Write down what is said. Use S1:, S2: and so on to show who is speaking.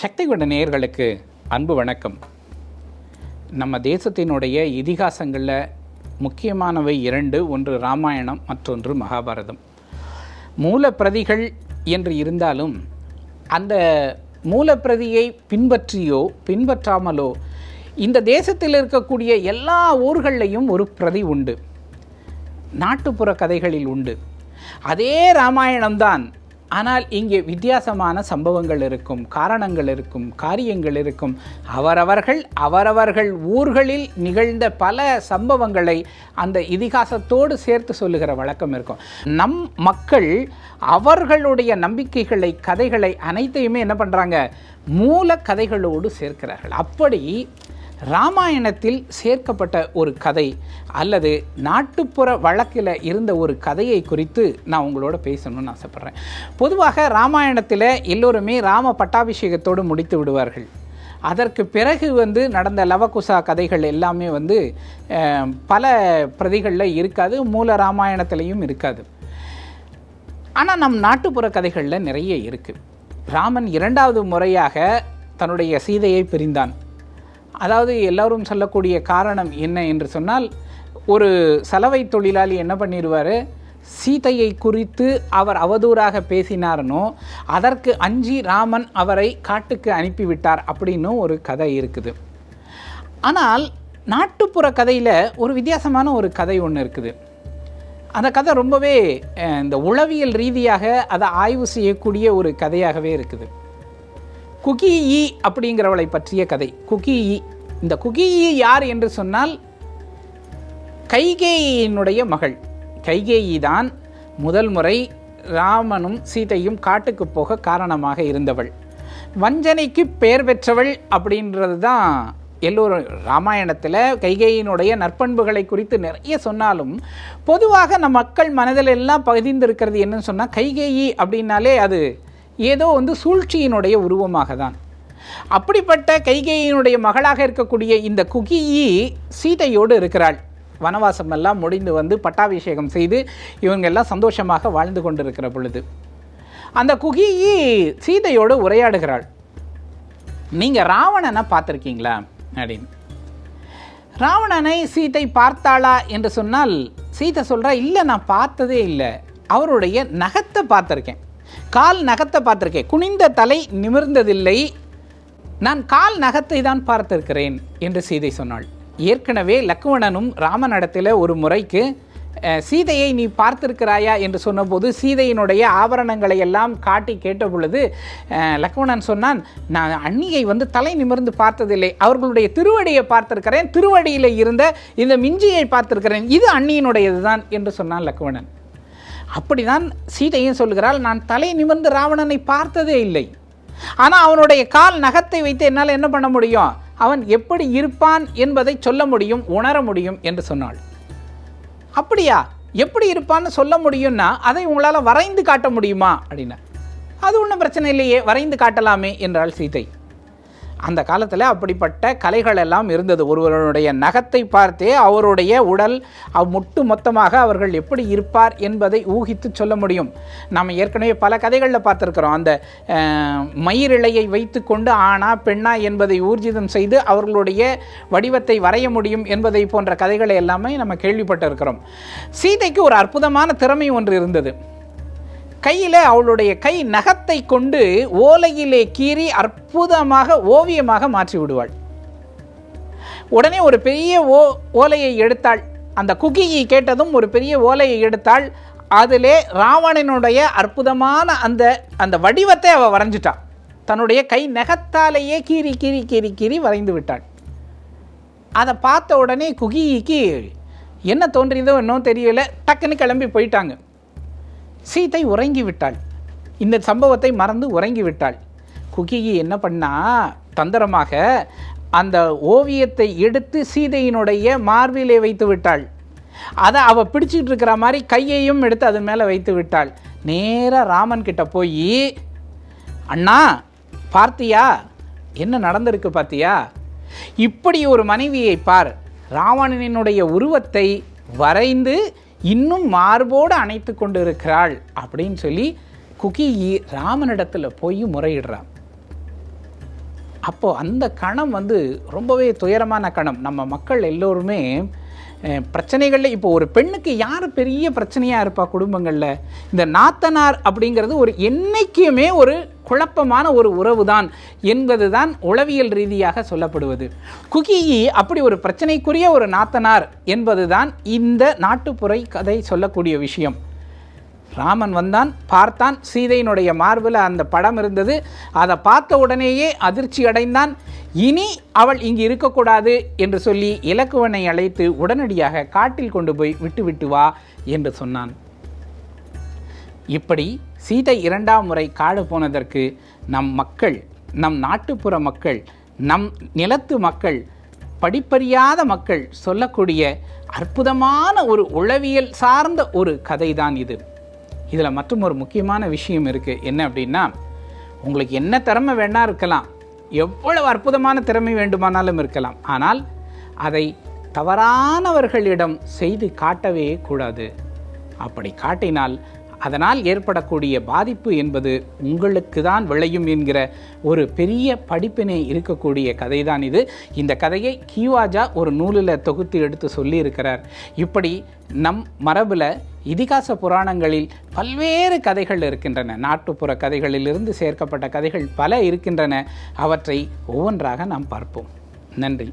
S1: சக்தி கொண்ட நேயர்களுக்கு அன்பு வணக்கம். நம்ம தேசத்தினுடைய இதிகாசங்களில் முக்கியமானவை இரண்டு ஒன்று ராமாயணம் மற்றொன்று மகாபாரதம். மூலப்பிரதிகள் என்று இருந்தாலும் அந்த மூலப்பிரதியை பின்பற்றியோ பின்பற்றாமலோ இந்த தேசத்தில் இருக்கக்கூடிய எல்லா ஊர்களையும் ஒரு பிரதி உண்டு. நாட்டுப்புற கதைகளில் உண்டு. அதே ராமாயணம்தான் ஆனால் இங்கே வித்தியாசமான சம்பவங்கள் இருக்கும் காரணங்கள் இருக்கும் காரியங்கள் இருக்கும். அவரவர்கள் அவரவர்கள் ஊர்களில் நிகழ்ந்த பல சம்பவங்களை அந்த இதிகாசத்தோடு சேர்த்து சொல்லுகிற வழக்கம் இருக்கும். நம் மக்கள் அவர்களுடைய நம்பிக்கைகளை கதைகளை அனைத்தையுமே என்ன பண்ணுறாங்க மூல கதைகளோடு சேர்க்கிறார்கள். அப்படி ராமாயணத்தில் சேர்க்கப்பட்ட ஒரு கதை அல்லது நாட்டுப்புற வழக்கில் இருந்த ஒரு கதையை குறித்து நான் உங்களோட பேசணும்னு ஆசைப்பட்றேன். பொதுவாக ராமாயணத்தில் எல்லோருமே ராம பட்டாபிஷேகத்தோடு முடித்து விடுவார்கள். அதற்கு பிறகு வந்து நடந்த லவகுசா கதைகள் எல்லாமே வந்து பல பிரதிகளில் இருக்காது மூல ராமாயணத்திலையும் இருக்காது. ஆனால் நம் நாட்டுப்புற கதைகளில் நிறைய இருக்குது ராமன் இரண்டாவது முறையாக தன்னுடைய சீதையை பிரிந்தான். அதாவது எல்லோரும் சொல்லக்கூடிய காரணம் என்ன என்று சொன்னால் ஒரு சலவை தொழிலாளி என்ன பண்ணிடுவார் சீதையை குறித்து அவர் அவதூறாக பேசினார்னோ அதற்கு அஞ்சி ராமன் அவரை காட்டுக்கு அனுப்பிவிட்டார் அப்படின்னு ஒரு கதை இருக்குது. ஆனால் நாட்டுப்புற கதையில் ஒரு வித்தியாசமான ஒரு கதை ஒன்று இருக்குது. அந்த கதை ரொம்பவே இந்த உளவியல் ரீதியாக அதை ஆய்வு செய்யக்கூடிய ஒரு கதையாகவே இருக்குது. குகி ஈ அப்படிங்கிறவளை பற்றிய கதை. குகி ஈ இந்த குகி ஈ யார் என்று சொன்னால் கைகேயினுடைய மகள். கைகேயி தான் முதல் முறை ராமனும் சீதையும் காட்டுக்கு போக காரணமாக இருந்தவள். வஞ்சனைக்கு பெயர் பெற்றவள் அப்படின்றது தான் எல்லோரும் ராமாயணத்தில் கைகேயினுடைய நற்பண்புகளை குறித்து நிறைய சொன்னாலும் பொதுவாக நம் மக்கள் மனதில் எல்லாம் பகிர்ந்திருக்கிறது என்னன்னு சொன்னால் கைகேயி அப்படின்னாலே அது ஏதோ வந்து சூழ்ச்சியினுடைய உருவமாக தான் அப்படிப்பட்ட கைகேயினுடைய மகளாக இருக்கக்கூடிய இந்த குகியி சீதையோடு இருக்கிறாள். வனவாசம் எல்லாம் முடிந்து வந்து பட்டாபிஷேகம் செய்து இவங்க எல்லாம் சந்தோஷமாக வாழ்ந்து கொண்டிருக்கிற பொழுது. அந்த குகியி சீதையோடு உரையாடுகிறாள். நீங்கள் ராவணனை பார்த்துருக்கீங்களா? அப்படின்னு. ராவணனை சீதை பார்த்தாளா? என்று சொன்னால் சீதை சொல்கிறா இல்லை நான் பார்த்ததே இல்லை. அவருடைய நகத்தை பார்த்துருக்கேன். கால் நகத்தை பார்த்துருக்கேன். குனிந்த தலை நிமிர்ந்ததில்லை. நான் கால் நகத்தை தான் பார்த்திருக்கிறேன் என்று சீதை சொன்னாள். ஏற்கனவே லக்குவணனும் ராமனிடத்தில் ஒரு முறைக்கு சீதையை நீ பார்த்திருக்கிறாயா என்று சொன்னபோது சீதையினுடைய ஆபரணங்களை எல்லாம் காட்டி கேட்ட பொழுது அஹ், சொன்னான் நான் அன்னியை வந்து தலை நிமிர்ந்து பார்த்ததில்லை. அவர்களுடைய திருவடியை பார்த்திருக்கிறேன். திருவடியில் இருந்த இந்த மிஞ்சியை பார்த்திருக்கிறேன். இது அண்ணியினுடையது தான் என்று சொன்னான் லக்குவணன். அப்படிதான் சீதையும் சொல்கிறாள் நான் தலை நிமிர்ந்து ராவணனை பார்த்ததே இல்லை. ஆனால் அவனுடைய கால் நகத்தை வைத்து என்னால் என்ன பண்ண முடியும்? அவன் எப்படி இருப்பான் என்பதை சொல்ல முடியும் உணர முடியும் என்று சொன்னாள். அப்படியா? எப்படி இருப்பான்னு சொல்ல முடியும்னா அதை உங்களால் வரைந்து காட்ட முடியுமா? அப்படின்னா அது ஒன்றும் பிரச்சனை இல்லையே வரைந்து காட்டலாமே என்றாள் சீதை. அந்த காலத்தில் அப்படிப்பட்ட கலைகள் எல்லாம் இருந்தது. ஒருவருடைய நகத்தை பார்த்தே அவருடைய உடல் அவ் முட்டு மொத்தமாக அவர்கள் எப்படி இருப்பார் என்பதை ஊகித்து சொல்ல முடியும். நாம் ஏற்கனவே பல கதைகளில் பார்த்துருக்குறோம். அந்த மயிரிழையை வைத்துக்கொண்டு ஆணா பெண்ணா என்பதை ஊர்ஜிதம் செய்து அவர்களுடைய வடிவத்தை வரைய முடியும் என்பதை போன்ற கதைகளை எல்லாமே நம்ம கேள்விப்பட்டிருக்கிறோம். சீதைக்கு ஒரு அற்புதமான திறமை ஒன்று இருந்தது. கையில் அவளுடைய கை நகத்தை கொண்டு ஓலையிலே கீறி அற்புதமாக ஓவியமாக மாற்றி விடுவாள். உடனே ஒரு பெரிய ஓ ஓலையை எடுத்தாள். அந்த குக்கியை கேட்டதும் ஒரு பெரிய ஓலையை எடுத்தாள். அதிலே ராவணனுடைய அற்புதமான அந்த அந்த வடிவத்தை அவள் வரைஞ்சிட்டாள் தன்னுடைய கை நகத்தாலேயே கீறி கீறி கீறி கீறி வரைந்து விட்டாள். அதை பார்த்த உடனே குகிக்கு என்ன தோன்றியதோ இன்னும் தெரியல. டக்குன்னு கிளம்பி போயிட்டாங்க. சீதை உறங்கி விட்டாள் இந்த சம்பவத்தை மறந்து உறங்கி விட்டாள் குகிகி என்ன பண்ணா தந்திரமாக அந்த ஓவியத்தை எடுத்து சீதையினுடைய மார்பிலே வைத்து விட்டாள். அதை அவள் பிடிச்சிக்கிட்டு இருக்கிற மாதிரி கையையும் எடுத்து அது மேலே வைத்து விட்டாள். நேராக ராமன் கிட்ட போய் அண்ணா பார்த்தியா? என்ன நடந்திருக்கு பார்த்தியா? இப்படி ஒரு மனைவியை பார். ராவணனினுடைய உருவத்தை வரைந்து இன்னும் மார்போடு அணைத்து கொண்டு இருக்கிறாள் அப்படின்னு சொல்லி குகி ராமனிடத்தில் போய் முறையிடுறான். அப்போது அந்த கணம் வந்து ரொம்பவே துயரமான கணம். நம்ம மக்கள் எல்லோருமே பிரச்சனைகளில் இப்போ ஒரு பெண்ணுக்கு யார் பெரிய பிரச்சனையாக இருப்பா குடும்பங்களில்? இந்த நாத்தனார் அப்படிங்கிறது ஒரு என்றைக்குமே ஒரு குழப்பமான ஒரு உறவு தான் என்பது தான் உளவியல் ரீதியாக சொல்லப்படுவது. குகியி அப்படி ஒரு பிரச்சனைக்குரிய ஒரு நாத்தனார் என்பது தான் இந்த நாட்டுப்புற கதை சொல்லக்கூடிய விஷயம். ராமன் வந்தான் பார்த்தான் சீதையினுடைய மார்பில் அந்த படம் இருந்தது. அதை பார்த்த உடனேயே அதிர்ச்சி அடைந்தான். இனி அவள் இங்கு இருக்கக்கூடாது என்று சொல்லி இலக்குவனை அழைத்து உடனடியாக காட்டில் கொண்டு போய் விட்டு விட்டு வா என்று சொன்னான். இப்படி சீதை இரண்டாம் முறை காடு போனதற்கு நம் மக்கள் நம் நாட்டுப்புற மக்கள் நம் நிலத்து மக்கள் படிப்பறியாத மக்கள் சொல்லக்கூடிய அற்புதமான ஒரு உளவியல் சார்ந்த ஒரு கதை தான் இது. இதில் மற்றும் ஒரு முக்கியமான விஷயம் இருக்குது என்ன அப்படின்னா உங்களுக்கு என்ன திறமை வேணா இருக்கலாம். எவ்வளவு அற்புதமான திறமை வேண்டுமானாலும் இருக்கலாம். ஆனால் அதை தவறானவர்களிடம் செய்து காட்டவே கூடாது. அப்படி காட்டினால் அதனால் ஏற்படக்கூடிய பாதிப்பு என்பது உங்களுக்கு தான் விளையும் என்கிற ஒரு பெரிய படிப்பினை இருக்கக்கூடிய கதை தான் இது. இந்த கதையை கியூவாஜா ஒரு நூலில் தொகுத்து எடுத்து சொல்லியிருக்கிறார். இப்படி நம் மரபில் இதிகாச புராணங்களில் பல்வேறு கதைகள் இருக்கின்றன. நாட்டுப்புற கதைகளிலிருந்து சேர்க்கப்பட்ட கதைகள் பல இருக்கின்றன. அவற்றை ஒவ்வொன்றாக நாம் பார்ப்போம். நன்றி.